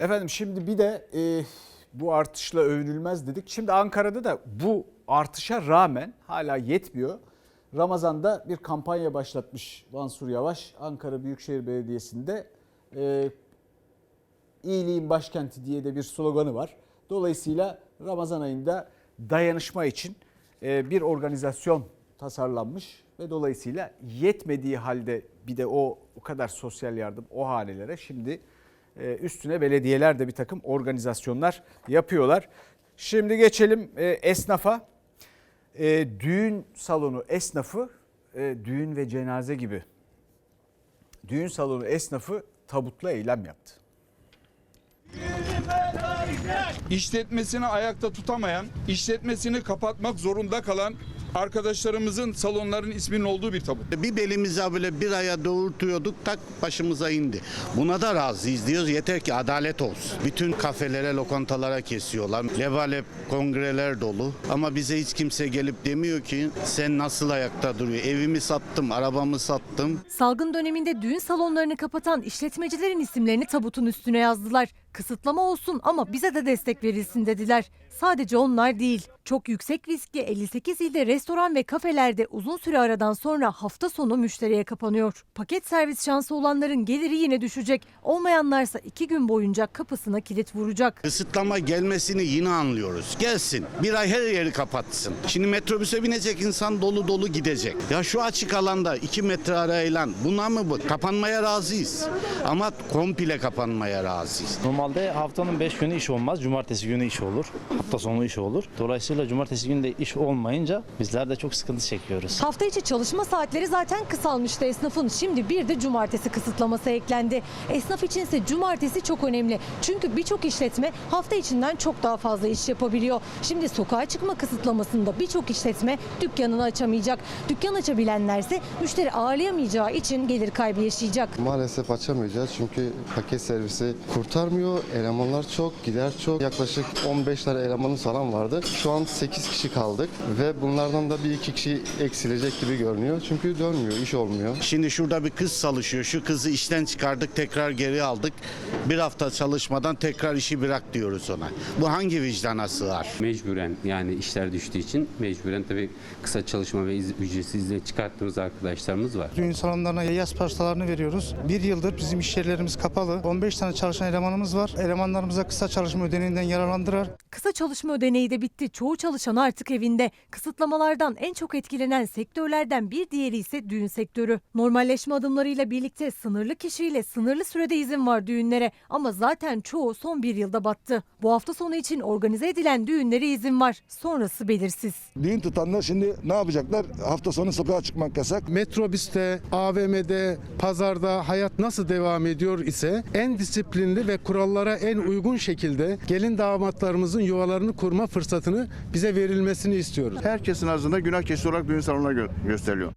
Efendim şimdi bir de e, bu artışla övünülmez dedik. Şimdi Ankara'da da bu artışa rağmen hala yetmiyor. Ramazan'da bir kampanya başlatmış Mansur Yavaş Ankara Büyükşehir Belediyesi'nde. E, iyiliğin başkenti diye de bir sloganı var. Dolayısıyla Ramazan ayında dayanışma için e, bir organizasyon tasarlanmış ve dolayısıyla yetmediği halde bir de o o kadar sosyal yardım o hanelere şimdi üstüne belediyeler de bir takım organizasyonlar yapıyorlar. Şimdi geçelim e, esnafa. E, Düğün salonu esnafı e, düğün ve cenaze gibi düğün salonu esnafı tabutlu eylem yaptı. işletmesini ayakta tutamayan, işletmesini kapatmak zorunda kalan arkadaşlarımızın salonların isminin olduğu bir tabut. Bir belimize böyle bir aya doğurtuyorduk tak başımıza indi. Buna da razıyız diyoruz yeter ki adalet olsun. Bütün kafelere, lokantalara kesiyorlar. Levalep kongreler dolu. Ama bize hiç kimse gelip demiyor ki sen nasıl ayakta duruyor. Evimi sattım, arabamı sattım. Salgın döneminde düğün salonlarını kapatan işletmecilerin isimlerini tabutun üstüne yazdılar. Kısıtlama olsun ama bize de destek verilsin dediler. Sadece onlar değil. Çok yüksek riskli 58 ilde restoran ve kafelerde uzun süre aradan sonra hafta sonu müşteriye kapanıyor. Paket servis şansı olanların geliri yine düşecek. Olmayanlarsa iki gün boyunca kapısına kilit vuracak. Kısıtlama gelmesini yine anlıyoruz. Gelsin. Bir ay her yeri kapatsın. Şimdi metrobüse binecek insan dolu dolu gidecek. Ya şu açık alanda 2 metre arayla buna mı bu? Kapanmaya razıyız. Ama komple kapanmaya razıyız. Normalde haftanın 5 günü iş olmaz. Cumartesi günü iş olur. Hafta sonu iş olur. Dolayısıyla cumartesi günü de iş olmayınca bizler de çok sıkıntı çekiyoruz. Hafta içi çalışma saatleri zaten kısalmıştı esnafın. Şimdi bir de cumartesi kısıtlaması eklendi. Esnaf içinse cumartesi çok önemli. Çünkü birçok işletme hafta içinden çok daha fazla iş yapabiliyor. Şimdi sokağa çıkma kısıtlamasında birçok işletme dükkanını açamayacak. Dükkan açabilenlerse müşteri ağırlayamayacağı için gelir kaybı yaşayacak. Maalesef açamayacağız çünkü paket servisi kurtarmıyor. Elemanlar çok, gider çok. Yaklaşık 15 tane elemanımız falan vardı. Şu an 8 kişi kaldık ve bunlardan da bir iki kişi eksilecek gibi görünüyor. Çünkü dönmüyor, iş olmuyor. Şimdi şurada bir kız çalışıyor. Şu kızı işten çıkardık, tekrar geri aldık. Bir hafta çalışmadan tekrar işi bırak diyoruz ona. Bu hangi vicdana sığar? Mecburen yani işler düştüğü için mecburen tabii kısa çalışma ve iz- ücretsiz izne çıkarttığımız arkadaşlarımız var. Düğün salonlarına yaz parçalarını veriyoruz. Bir yıldır bizim iş yerlerimiz kapalı. 15 tane çalışan elemanımız var. Elemanlarımıza kısa çalışma ödeneğinden yararlandırar. Kısa çalışma ödeneği de bitti. Çoğu çalışan artık evinde. Kısıtlamalardan en çok etkilenen sektörlerden bir diğeri ise düğün sektörü. Normalleşme adımlarıyla birlikte sınırlı kişiyle sınırlı sürede izin var düğünlere ama zaten çoğu son bir yılda battı. Bu hafta sonu için organize edilen düğünlere izin var. Sonrası belirsiz. Düğün tutanlar şimdi ne yapacaklar? Hafta sonu sokağa çıkmak yasak. Metrobüste, AVM'de, pazarda hayat nasıl devam ediyor ise en disiplinli ve kurallara en uygun şekilde gelin damatlarımızın yuvalarını kurma fırsatını bize verilmesini istiyoruz. Herkesin ağzında günah keçisi olarak düğün salonuna gö- gösteriliyor.